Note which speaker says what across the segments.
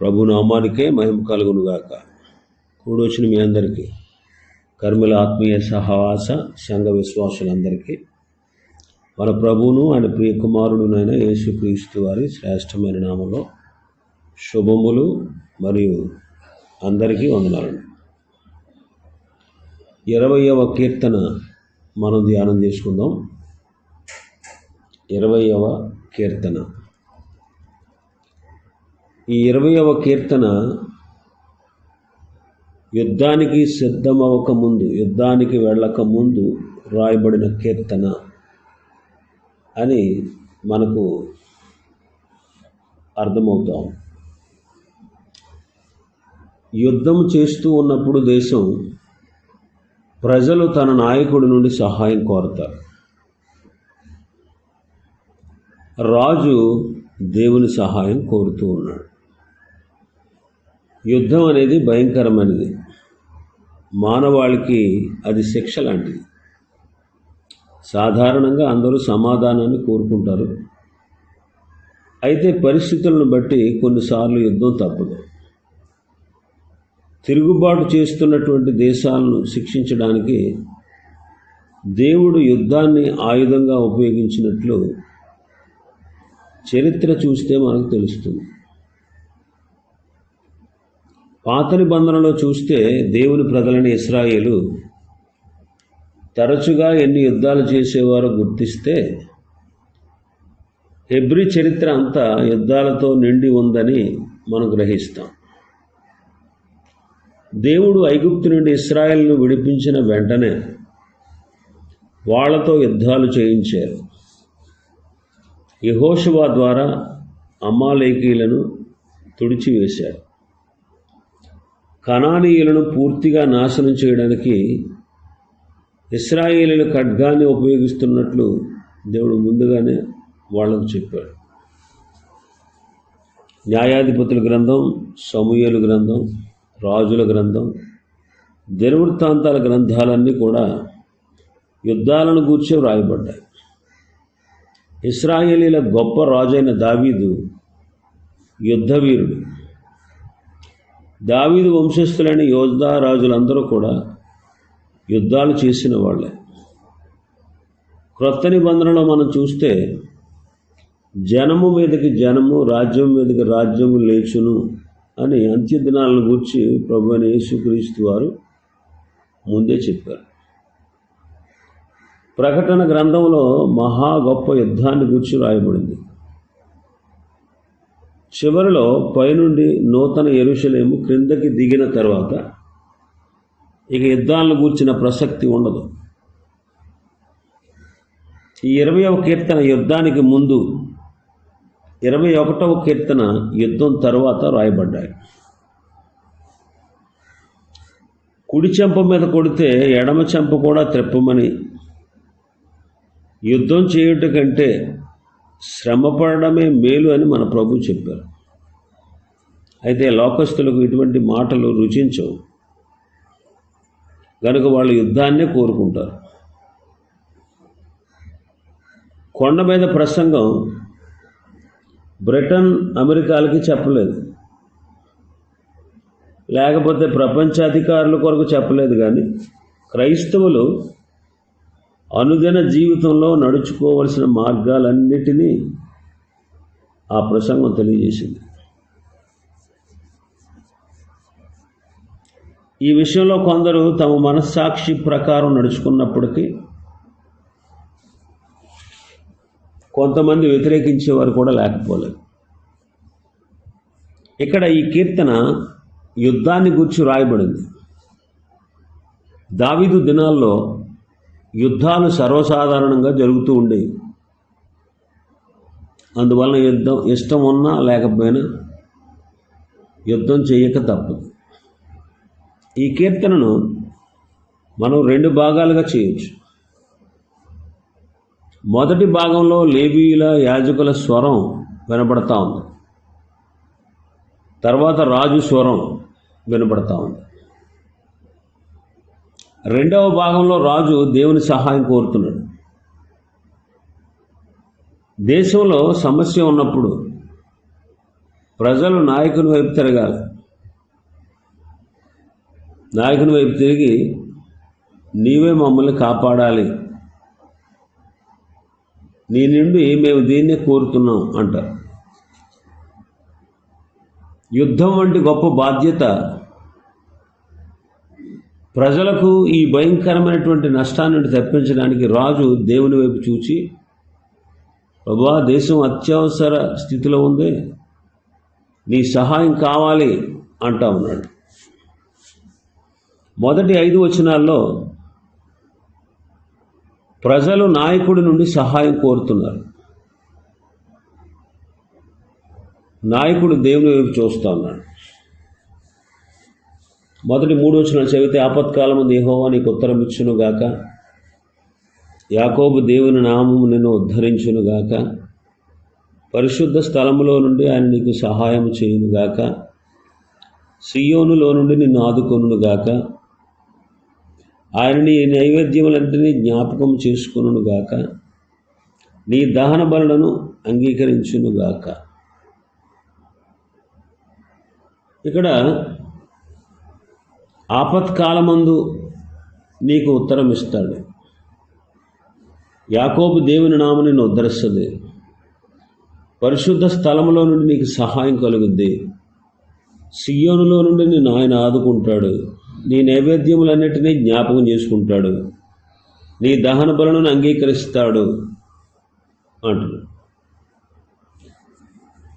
Speaker 1: ప్రభు నామానికే మహిమ కలుగునుగాక. కూడొచ్చిన మీ అందరికీ కర్మల ఆత్మీయ సహవాస సంఘ విశ్వాసులందరికీ మన ప్రభువును ఆయన ప్రియ కుమారుడునైన యేసుక్రీస్తు వారి శ్రేష్టమైన నామంలో శుభములు మరియు అందరికీ వందనాలండి. ఇరవయవ కీర్తన మనం ధ్యానం చేసుకుందాం. ఇరవయవ కీర్తన. ఈ ఇరవయవ కీర్తన యుద్ధానికి సిద్ధమవక ముందు యుద్ధానికి వెళ్ళక ముందు రాయబడిన కీర్తన అని మనకు అర్థమవుతాం. యుద్ధం చేస్తూ ఉన్నప్పుడు దేశం ప్రజలు తన నాయకుడి నుండి సహాయం కోరతారు. రాజు దేవుని సహాయం కోరుతూ ఉన్నాడు. యుద్ధం అనేది భయంకరమైనది. మానవాళికి అది శిక్ష లాంటిది. సాధారణంగా అందరూ సమాధానాన్ని కోరుకుంటారు. అయితే పరిస్థితులను బట్టి కొన్నిసార్లు యుద్ధం తప్పదు. తిరుగుబాటు చేస్తున్నటువంటి దేశాలను శిక్షించడానికి దేవుడు యుద్ధాన్ని ఆయుధంగా ఉపయోగించినట్లు చరిత్ర చూస్తే మనకు తెలుస్తుంది. పాత నిబంధనలో చూస్తే దేవుని ప్రజలని ఇస్రాయేలు తరచుగా ఎన్ని యుద్ధాలు చేసేవారో గుర్తిస్తే హెబ్రి చరిత్ర అంతా యుద్ధాలతో నిండి ఉందని మనం గ్రహిస్తాం. దేవుడు ఐగుప్తు నుండి ఇస్రాయల్ను విడిపించిన వెంటనే వాళ్ళతో యుద్ధాలు చేయించారు. యహోషువా ద్వారా అమ్మాలేకీలను తుడిచివేశారు. కణానీయులను పూర్తిగా నాశనం చేయడానికి ఇస్రాయేలీల ఖడ్గాన్ని ఉపయోగిస్తున్నట్లు దేవుడు ముందుగానే వాళ్ళకు చెప్పాడు. న్యాయాధిపతుల గ్రంథం సమూహలు గ్రంథం రాజుల గ్రంథం దినవృత్తాంతాల గ్రంథాలన్నీ కూడా యుద్ధాలను గూర్చి వ్రాయబడ్డాయి. ఇస్రాయేలీల గొప్ప రాజైన దావీదు యుద్ధవీరుడు. దావీదు వంశస్థులైన యోధా రాజులందరూ కూడా యుద్ధాలు చేసిన వాళ్ళే. క్రొత్త నిబంధనలో మనం చూస్తే జనము మీదకి జనము రాజ్యం మీదకి రాజ్యము లేచును అని అంత్యదినాలను గురించి ప్రభు అని యేసుక్రీస్తు వారు ముందే చెప్పారు. ప్రకటన గ్రంథంలో మహా గొప్ప యుద్ధాన్ని గురించి రాయబడింది. చివరిలో పైనుండి నూతన ఎరుషలేము క్రిందకి దిగిన తర్వాత ఇక యుద్ధాలను గూర్చిన ప్రసక్తి ఉండదు. ఈ ఇరవయవ కీర్తన యుద్ధానికి ముందు ఇరవై ఒకటవ కీర్తన యుద్ధం తర్వాత రాయబడ్డాయి. కుడి చెంప మీద కొడితే ఎడమ చెంప కూడా త్రెప్పమని యుద్ధం చేయుట కంటే శ్రమపడమే మేలు అని మన ప్రభు చెప్పారు. అయితే లోకస్తులకు ఇటువంటి మాటలు రుచించవు. కనుక వాళ్ళు యుద్ధాన్నే కోరుకుంటారు. కొండ మీద ప్రసంగం బ్రిటన్ అమెరికాలకి చెప్పలేదు. లేకపోతే ప్రపంచాధికారుల కొరకు చెప్పలేదు కానీ క్రైస్తవులు అనుదిన జీవితంలో నడుచుకోవలసిన మార్గాలన్నిటినీ ఆ ప్రసంగం తెలియజేసింది. ఈ విషయంలో కొందరు తమ మనస్సాక్షి ప్రకారం నడుచుకున్నప్పటికీ కొంతమంది వ్యతిరేకించేవారు కూడా లేకపోలేదు. ఇక్కడ ఈ కీర్తన యుద్ధాన్ని గూర్చి రాయబడింది. దావిదు దినాల్లో యుద్ధాలు సర్వసాధారణంగా జరుగుతూ ఉండేవి. అందువలన యుద్ధం ఇష్టం ఉన్నా లేకపోయినా యుద్ధం చేయక తప్పదు ఈ కీర్తనను మనం రెండు భాగాలుగా చేయొచ్చు. మొదటి భాగంలో లేవీల యాజకుల స్వరం వినపడతా ఉంది. తర్వాత రాజు స్వరం వినపడతా ఉంది. రెండవ భాగంలో రాజు దేవుని సహాయం కోరుతున్నాడు. దేశంలో సమస్య ఉన్నప్పుడు ప్రజలు నాయకుని వైపు తిరగాలి. నాయకుని వైపు తిరిగి నీవే మమ్మల్ని కాపాడాలి. నీ నుండి మేము దీన్నే కోరుతున్నాం అంటారు. యుద్ధం వంటి గొప్ప బాధ్యత ప్రజలకు ఈ భయంకరమైనటువంటి నష్టాన్ని నుండి తప్పించడానికి రాజు దేవుని వైపు చూచి ప్రభా దేశం అత్యవసర స్థితిలో ఉంది. నీ సహాయం కావాలి అంటా ఉన్నాడు. మొదటి ఐదు వచనాల్లో ప్రజలు నాయకుడి నుండి సహాయం కోరుతున్నారు. నాయకుడు దేవుని వైపు చూస్తూ ఉన్నాడు. మొదటి మూడు వచ్చిన చదివితే ఆపత్కాలము దేహోవా నీకు ఉత్తరం ఇచ్చునుగాక యాకోబు దేవుని నామము నిన్ను ఉద్ధరించును గాక. పరిశుద్ధ స్థలములో నుండి ఆయన నీకు సహాయం చేయును గాక. సియోనులో నుండి నిన్ను ఆదుకొనుగాక ఆయన నీ నైవేద్యములంటినీ జ్ఞాపకం చేసుకునుగాక నీ దహన బలులను అంగీకరించును గాక. ఇక్కడ ఆపత్కాలమందు నీకు ఉత్తరం ఇస్తాడు యాకోబు దేవుని నామని నిన్ను ఉద్ధరిస్తుంది. పరిశుద్ధ స్థలములో నుండి నీకు సహాయం కలుగుద్ది. సియోనులో నుండి నిన్ను ఆయన ఆదుకుంటాడు. నీ నైవేద్యములన్నిటినీ జ్ఞాపకం చేసుకుంటాడు. నీ దహన బలను అంగీకరిస్తాడు అంటున్నాడు.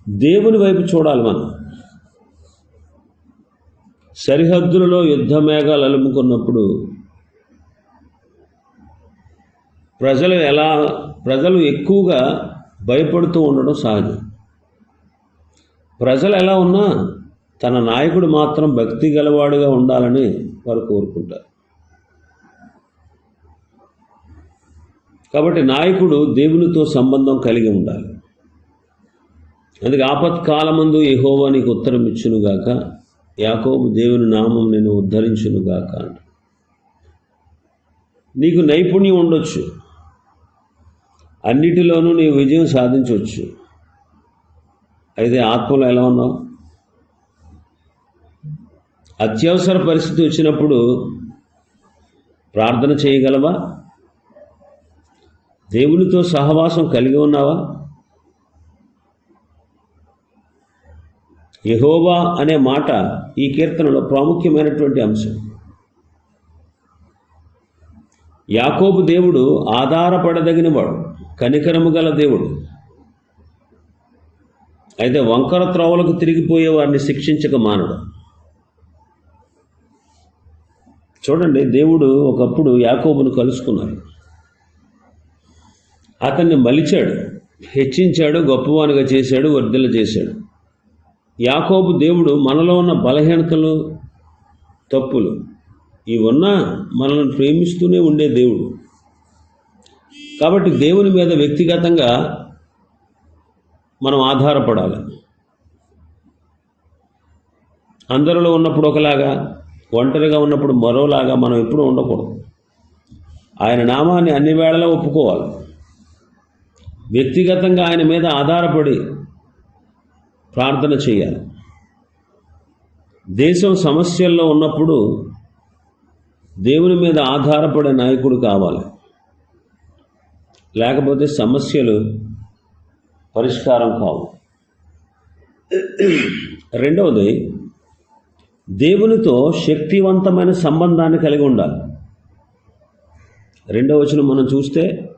Speaker 1: దేవుని వైపు చూడాలి మనం. సరిహద్దులలో యుద్ధ మేఘాలు అలుముకున్నప్పుడు ప్రజలు ఎలా ప్రజలు ఎక్కువగా భయపడుతూ ఉండడం సహజం. ప్రజలు ఎలా ఉన్నా తన నాయకుడు మాత్రం భక్తి గలవాడుగా ఉండాలని వారు కోరుకుంటారు. కాబట్టి నాయకుడు దేవునితో సంబంధం కలిగి ఉండాలి. అందుకే ఆపత్కాలమందు యెహోవా నీకు ఉత్తరం ఇచ్చునుగాక. యాకోబు దేవుని నామం నేను ఉద్ధరించునుగాక నీకు నైపుణ్యం ఉండొచ్చు. అన్నిటిలోనూ నీవు విజయం సాధించవచ్చు అయితే ఆత్మలో ఎలా ఉన్నావు? అత్యవసర పరిస్థితి వచ్చినప్పుడు ప్రార్థన చేయగలవా? దేవునితో సహవాసం కలిగి ఉన్నావా? యహోవా అనే మాట ఈ కీర్తనలో ప్రాముఖ్యమైనటువంటి అంశం. యాకోబు దేవుడు ఆధారపడదగినవాడు కనికరము గల దేవుడు. అయితే వంకర త్రోవలకు తిరిగిపోయే వారిని శిక్షించక మానడు. చూడండి దేవుడు ఒకప్పుడు యాకోబును కలుసుకున్నాడు. అతన్ని మలిచాడు హెచ్చించాడు గొప్పవానిగా చేశాడు వర్ధల చేశాడు. యాకోబు దేవుడు మనలో ఉన్న బలహీనతలు తప్పులు ఇవన్నా మనల్ని ప్రేమిస్తూనే ఉండే దేవుడు. కాబట్టి దేవుని మీద వ్యక్తిగతంగా మనం ఆధారపడాలి. అందరిలో ఉన్నప్పుడు ఒకలాగా ఒంటరిగా ఉన్నప్పుడు మరోలాగా మనం ఎప్పుడూ ఉండకూడదు. ఆయన నామాన్ని అన్ని వేళలా ఒప్పుకోవాలి. వ్యక్తిగతంగా ఆయన మీద ఆధారపడి ప్రార్థన చేయాలి. దేశం సమస్యల్లో ఉన్నప్పుడు దేవుని మీద ఆధారపడే నాయకుడు కావాలి. లేకపోతే సమస్యలు పరిష్కారం కావు. రెండవది దేవునితో శక్తివంతమైన సంబంధాన్ని కలిగి ఉండాలి. రెండవ వచనం మనం చూస్తే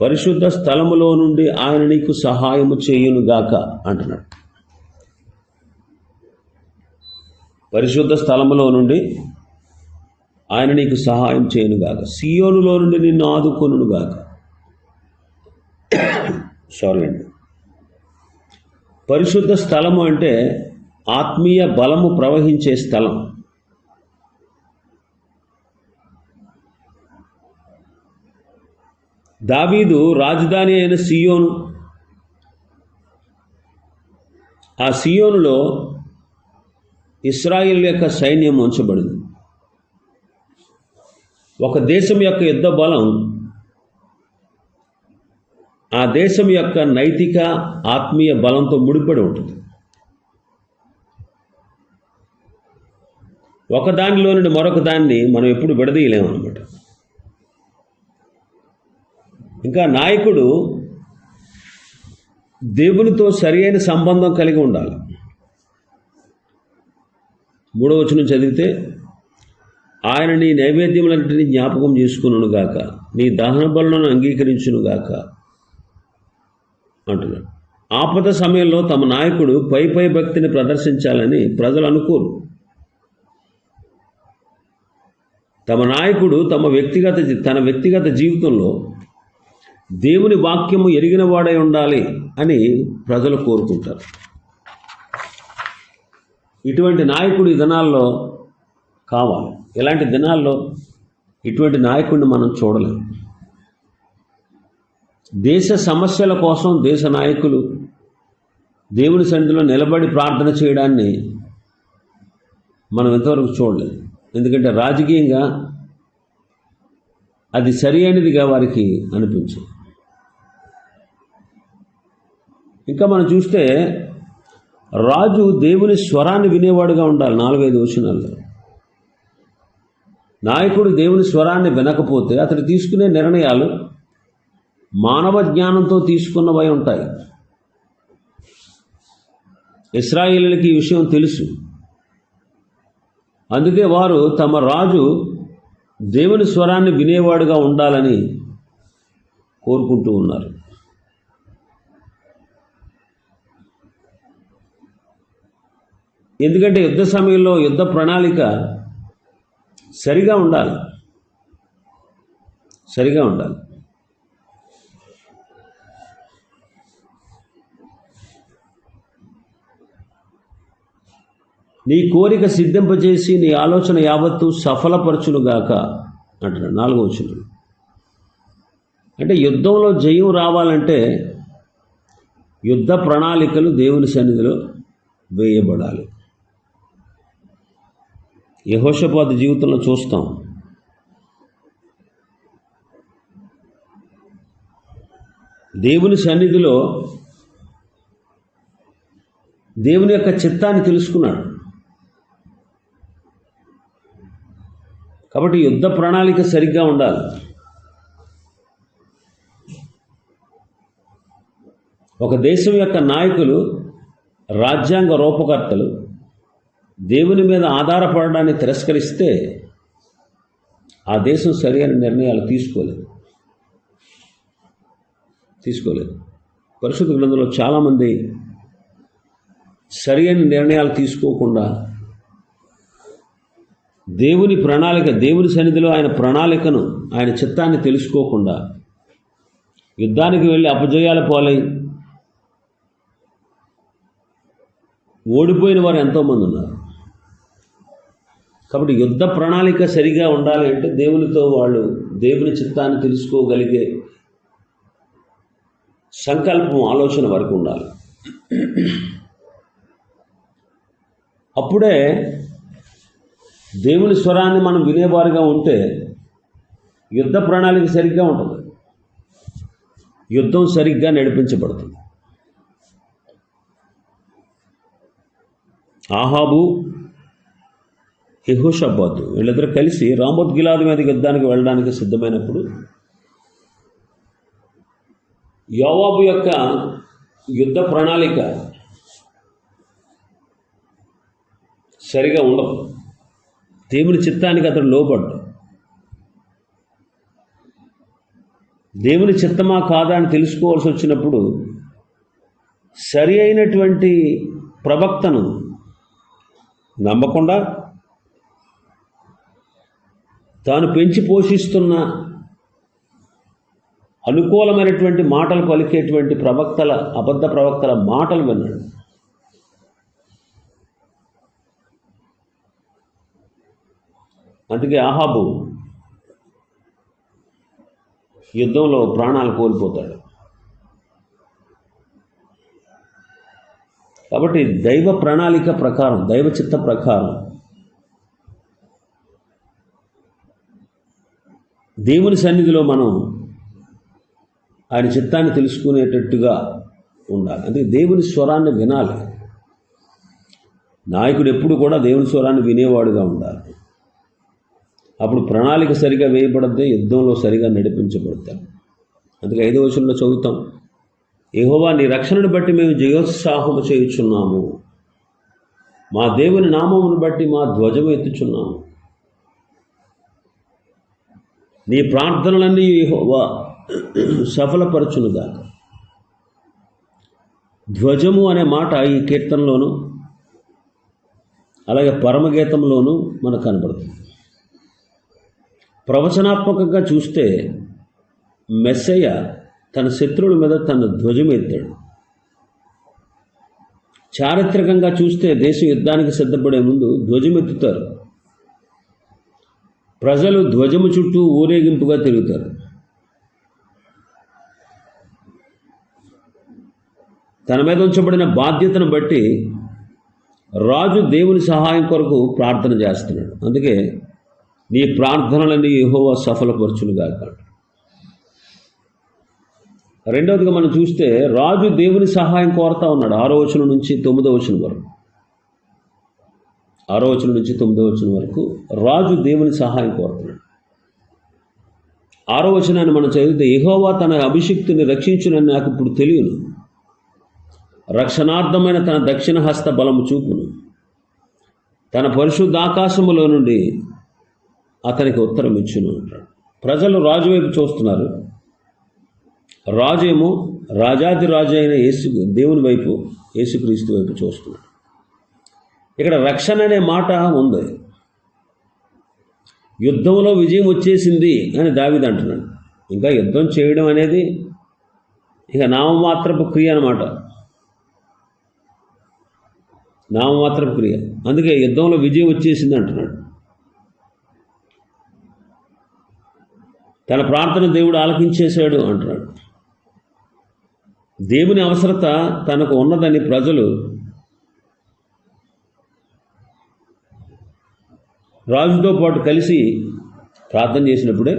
Speaker 1: పరిశుద్ధ స్థలములో నుండి ఆయన నీకు సహాయము చేయునుగాక అంటున్నాడు. పరిశుద్ధ స్థలములో నుండి ఆయన నీకు సహాయం చేయనుగాక. సియోనులో నుండి నిన్ను ఆదుకొనుగాక సారీ అండి. పరిశుద్ధ స్థలము అంటే ఆత్మీయ బలము ప్రవహించే స్థలం. దావీదు రాజధాని అయిన సియోను. ఆ సియోనులో ఇస్రాయిల్ యొక్క సైన్యం ఉంచబడింది. ఒక దేశం యొక్క యుద్ధ బలం ఆ దేశం యొక్క నైతిక ఆత్మీయ బలంతో ముడిపడి ఉంటుంది. ఒకదానిలో నుండి మరొక దాన్ని మనం ఎప్పుడు విడదీయలేము అనమాట ఇంకా నాయకుడు దేవునితో సరియైన సంబంధం కలిగి ఉండాలి. మూడో వచనం చదివితే ఆయన నీ నైవేద్యములన్నింటినీ జ్ఞాపకం చేసుకును గాక నీ దహన బలులను అంగీకరించును గాక అంటున్నాడు. ఆపద సమయంలో తమ నాయకుడు పై పై భక్తిని ప్రదర్శించాలని ప్రజలు అనుకోరు. తమ నాయకుడు తమ వ్యక్తిగత తన వ్యక్తిగత జీవితంలో దేవుని వాక్యము ఎరిగిన వాడై ఉండాలి అని ప్రజలు కోరుకుంటారు. ఇటువంటి నాయకుడు ఈ దినాల్లో కావాలి. ఇలాంటి దినాల్లో ఇటువంటి నాయకుడిని మనం చూడలేము. దేశ సమస్యల కోసం దేశ నాయకులు దేవుని సన్నిధిలో నిలబడి ప్రార్థన చేయడాన్ని మనం ఎంతవరకు చూడలేదు. ఎందుకంటే రాజకీయంగా అది సరి అయినదిగా వారికి అనిపించింది. ఇంకా మనం చూస్తే రాజు దేవుని స్వరాన్ని వినేవాడుగా ఉండాలి నాలుగైదు వచనాల్లో. నాయకుడు దేవుని స్వరాన్ని వినకపోతే అతడు తీసుకునే నిర్ణయాలు మానవ జ్ఞానంతో తీసుకున్నవై ఉంటాయి. ఇస్రాయిలకి ఈ విషయం తెలుసు. అందుకే వారు తమ రాజు దేవుని స్వరాన్ని వినేవాడుగా ఉండాలని కోరుకుంటూ ఉన్నారు. ఎందుకంటే యుద్ధ సమయంలో యుద్ధ ప్రణాళిక సరిగా ఉండాలి. సరిగా ఉండాలి. నీ కోరిక సిద్ధింపజేసి నీ ఆలోచన యావత్తు సఫలపరచునుగాక అంటున్నాడు నాలుగో వచ్చిన అంటే యుద్ధంలో జయం రావాలంటే యుద్ధ ప్రణాళికలు దేవుని సన్నిధిలో వేయబడాలి. యహోషపాత జీవితంలో చూస్తాం. దేవుని సన్నిధిలో దేవుని యొక్క చిత్తాన్ని తెలుసుకున్నాడు. కాబట్టి యుద్ధ ప్రణాళిక సరిగ్గా ఉండాలి. ఒక దేశం యొక్క నాయకులు రాజ్యాంగ రూపకర్తలు దేవుని మీద ఆధారపడడాన్ని తిరస్కరిస్తే ఆ దేశం సరైన నిర్ణయాలు తీసుకోలేదు. తీసుకోలేదు. పరిశుద్ధ గ్రంథంలో చాలామంది సరైన నిర్ణయాలు తీసుకోకుండా దేవుని ప్రణాళిక దేవుని సన్నిధిలో ఆయన ప్రణాళికను ఆయన చిత్తాన్ని తెలుసుకోకుండా యుద్ధానికి వెళ్ళి అపజయాల పాలై ఓడిపోయిన వారు ఎంతోమంది ఉన్నారు. కాబట్టి యుద్ధ ప్రణాళిక సరిగా ఉండాలి అంటే దేవునితో వాళ్ళు దేవుని చిత్తాన్ని తెలుసుకోగలిగే సంకల్పం ఆలోచన వరకు ఉండాలి. అప్పుడే దేవుని స్వరాన్ని మనం వినేవారుగా ఉంటే యుద్ధ ప్రణాళిక సరిగ్గా ఉంటుంది. యుద్ధం సరిగ్గా నడిపించబడుతుంది. ఆహాబు యెహోషాబాదు వీళ్ళిద్దరూ కలిసి రామోద్గిలాది మీద యుద్ధానికి వెళ్ళడానికి సిద్ధమైనప్పుడు యోవాబు యొక్క యుద్ధ ప్రణాళిక సరిగా ఉండదు. దేవుని చిత్తానికి అతడు లోబడ్డు. దేవుని చిత్తమా కాదా అని తెలుసుకోవాల్సి వచ్చినప్పుడు సరి అయినటువంటి ప్రవక్తను నమ్మకుండా తాను పెంచి పోషిస్తున్న అనుకూలమైనటువంటి మాటలు పలికేటువంటి ప్రవక్తల అబద్ధ ప్రవక్తల మాటలు విన్నాడు అందుకే ఆహాబు యుద్ధంలో ప్రాణాలు కోల్పోతాడు. కాబట్టి దైవ ప్రణాళిక ప్రకారం దైవ చిత్త ప్రకారం దేవుని సన్నిధిలో మనం ఆయన చిత్తాన్ని తెలుసుకునేటట్టుగా ఉండాలి. అంటే దేవుని స్వరాన్ని వినాలి. నాయకుడు ఎప్పుడు కూడా దేవుని స్వరాన్ని వినేవాడుగా ఉండాలి. అప్పుడు ప్రణాళిక సరిగా వేయబడద్దే యుద్ధంలో సరిగా నడిపించబడతాం. అందుకే ఐదో వచనంలో చదువుతాం. ఏహోవా నీ రక్షణను బట్టి మేము జయోత్సాహము చేయుచున్నాము. మా దేవుని నామమును బట్టి మా ధ్వజం ఎత్తుచున్నాము. నీ ప్రార్థనలన్నీ యెహోవా సఫలపరచునుగాక. ధ్వజము అనే మాట ఈ కీర్తనలోను అలాగే పరమగీతంలోనూ మనకు కనబడుతుంది. ప్రవచనాత్మకంగా చూస్తే మెస్సయ్య తన శత్రువుల మీద తన ధ్వజం ఎత్తాడు. చారిత్రకంగా చూస్తే దేశం యుద్ధానికి సిద్ధపడే ముందు ధ్వజం ఎత్తుతారు. ప్రజలు ధ్వజము చుట్టూ ఊరేగింపుగా తిరుగుతారు. తన మీద ఉంచబడిన బాధ్యతను బట్టి రాజు దేవుని సహాయం కొరకు ప్రార్థన చేస్తున్నాడు. అందుకే నీ ప్రార్థనలన్నీ యహోవా సఫలపరచునుగా కాదు రెండవదిగా మనం చూస్తే రాజు దేవుని సహాయం కోరుతా ఉన్నాడు. ఆరో వచనం నుంచి తొమ్మిదో వచనం వరకు. ఆరో వచనం నుంచి తొమ్మిదో వచనం వరకు రాజు దేవుని సహాయం కోరుతున్నాడు. ఆరో వచనాన్ని మనం చదివితే ఎహోవా తన అభిషిక్తుని రక్షించునని నాకు ఇప్పుడు తెలియను. రక్షణార్థమైన తన దక్షిణ హస్త బలము చూపును. తన పరిశుద్ధాకాశములో నుండి అతనికి ఉత్తరం ఇచ్చును అంటాడు. ప్రజలు రాజు వైపు చూస్తున్నారు. రాజేమో రాజాది రాజు అయిన యేసు దేవుని వైపు యేసుక్రీస్తు వైపు చూస్తున్నాడు ఇక్కడ రక్షణ అనే మాట ఉంది. యుద్ధంలో విజయం వచ్చేసింది అని దావిది అంటున్నాడు. ఇంకా యుద్ధం చేయడం అనేది ఇక నామమాత్రపు క్రియ అనమాట నామమాత్రపు క్రియ. అందుకే యుద్ధంలో విజయం వచ్చేసింది అంటున్నాడు. తన ప్రార్థన దేవుడు ఆలకించేశాడు అంటున్నాడు. దేవుని అవసరత తనకు ఉన్నదని ప్రజలు రాజుతో పాటు కలిసి ప్రార్థన చేసినప్పుడే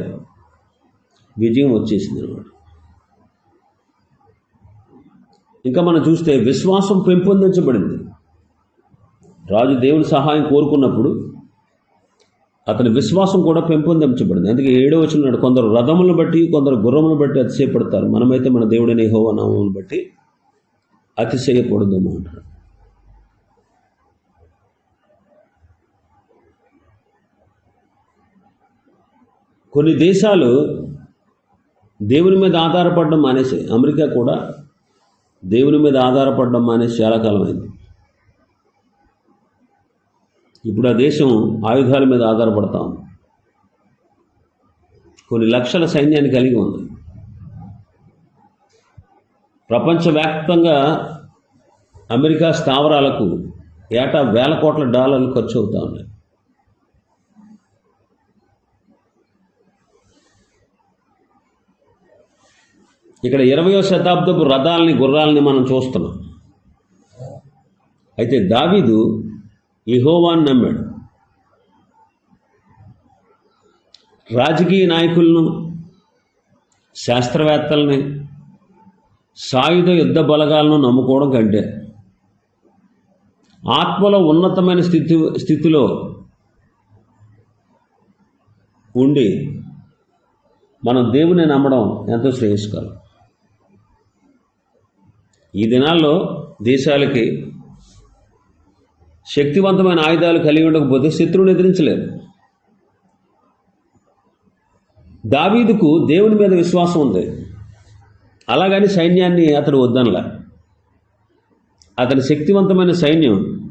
Speaker 1: విజయం వచ్చేసింది అనమాట ఇంకా మనం చూస్తే విశ్వాసం పెంపొందించబడింది. రాజు దేవుని సహాయం కోరుకున్నప్పుడు అతని విశ్వాసం కూడా పెంపొందించబడింది. అందుకే ఏడో వచ్చినాడు కొందరు రథములను బట్టి కొందరు గుర్రములను బట్టి అతిశయపడతారు. మనమైతే మన దేవుడైన యెహోవా నామమును బట్టి అతిశయకూడదు అంటారు కొన్ని దేశాలు దేవుని మీద ఆధారపడడం మానేసాయి అమెరికా కూడా దేవుని మీద ఆధారపడడం మానేసి చాలా కాలం అయింది ఇప్పుడు ఆ దేశం ఆయుధాల మీద ఆధారపడతా ఉంది. కొన్ని లక్షల సైన్యాన్ని కలిగి ఉంది. ప్రపంచవ్యాప్తంగా అమెరికా స్థావరాలకు ఏటా వేల కోట్ల డాలర్లు ఖర్చు అవుతా ఉన్నాయి. ఇక్కడ ఇరవయో శతాబ్దపు రథాలని గుర్రాలని మనం చూస్తున్నాం. అయితే దావీదు ఇహోవాన్ నమ్మాడు. రాజకీయ నాయకులను శాస్త్రవేత్తల్ని సాయుధ యుద్ధ బలగాలను నమ్ముకోవడం కంటే ఆత్మలో ఉన్నతమైన స్థితి స్థితిలో ఉండి మనం దేవుని నమ్మడం ఎంతో శ్రేయస్కరం. ఈ దినాల్లో దేశాలకి శక్తివంతమైన ఆయుధాలు కలిగి ఉండకపోతే శత్రువుని ఎదిరించలేదు దావీదుకు దేవుని మీద విశ్వాసం ఉంది. అలాగని సైన్యాన్ని అతడు వద్దనలా. అతని శక్తివంతమైన సైన్యం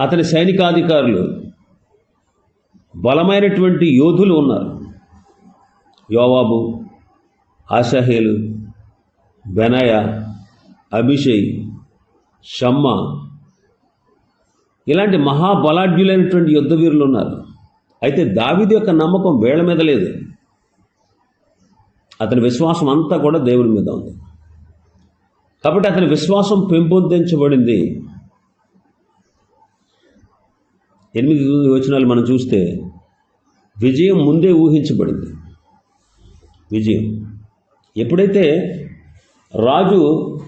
Speaker 1: అతని సైనికాధికారులు బలమైనటువంటి యోధులు ఉన్నారు. యోవాబు ఆశాహేలు బెనయ అభిషయ్ షమ్మ. ఇలాంటి మహాబలాఢ్యులైనటువంటి యుద్ధ వీరులు ఉన్నారు. అయితే దావిది యొక్క నమ్మకం వేళ్ళ మీద లేదు. అతని విశ్వాసం అంతా కూడా దేవుని మీద ఉంది. కాబట్టి అతని విశ్వాసం పెంపొందించబడింది. ఎనిమిది వచనాలు మనం చూస్తే విజయం ముందే ఊహించబడింది. విజయం. ఎప్పుడైతే రాజు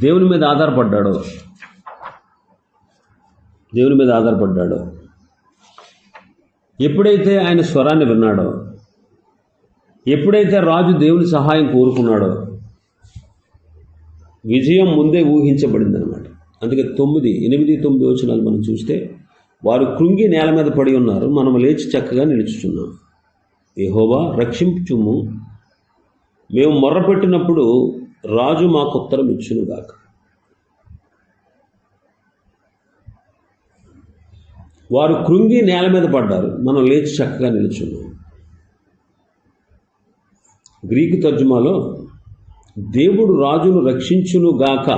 Speaker 1: దేవుని మీద ఆధారపడ్డాడో. దేవుని మీద ఆధారపడ్డాడో. ఎప్పుడైతే ఆయన స్వరాన్ని విన్నాడో ఎప్పుడైతే రాజు దేవుని సహాయం కోరుకున్నాడో విజయం ముందే ఊహించబడింది అనమాట అందుకే తొమ్మిది ఎనిమిది తొమ్మిది వచనాలు మనం చూస్తే వారు కృంగి నేల మీద పడి ఉన్నారు. మనం లేచి చక్కగా నిలుచుచున్నాం. ఏహోవా రక్షించుము. మేము మొర్రపెట్టినప్పుడు రాజు మాకు ఉత్తరం ఇచ్చునుగాక. వారు కృంగి నేల మీద పడ్డారు. మనం లేచి చక్కగా నిలుచున్నాం. గ్రీకు తర్జుమాలో దేవుడు రాజును రక్షించునుగాక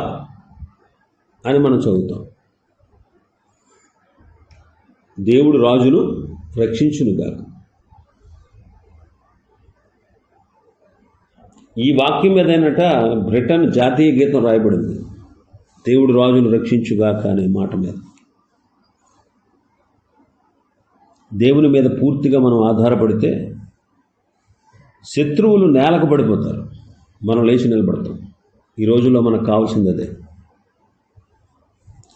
Speaker 1: అని మనం చదువుతాం. దేవుడు రాజును రక్షించునుగాక. ఈ వాక్యం మీదైనట బ్రిటన్ జాతీయ గీతం రాయబడింది. దేవుడు రాజును రక్షించుగాక అనే మాట మీద. దేవుని మీద పూర్తిగా మనం ఆధారపడితే శత్రువులు నేలకు పడిపోతారు. మనం లేచి నిలబడతాం. ఈ రోజుల్లో మనకు కావాల్సింది అదే.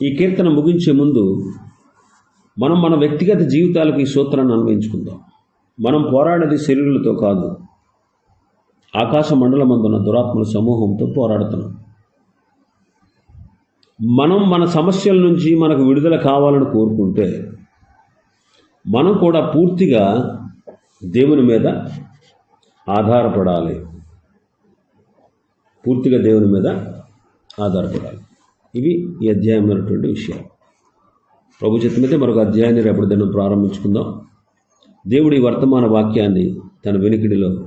Speaker 1: ఈ కీర్తన ముగించే ముందు మనం మన వ్యక్తిగత జీవితాలకు ఈ సూత్రాన్ని అన్వయించుకుందాం. మనం పోరాడేది శరీరులతో కాదు ఆకాశ మండలమందున్న దురాత్మల సమూహంతో పోరాడుతున్నాం. మనం మన సమస్యల నుంచి మనకు విడుదల కావాలని కోరుకుంటే మనం కూడా పూర్తిగా దేవుని మీద ఆధారపడాలి. పూర్తిగా దేవుని మీద ఆధారపడాలి. ఇవి ఈ అధ్యాయమైనటువంటి విషయాలు. ప్రభు చిత్తమైతే మరొక అధ్యాయాన్ని రేపటి దినం ప్రారంభించుకుందాం. దేవుడి వర్తమాన వాక్యాన్ని తన వెనుకిడిలో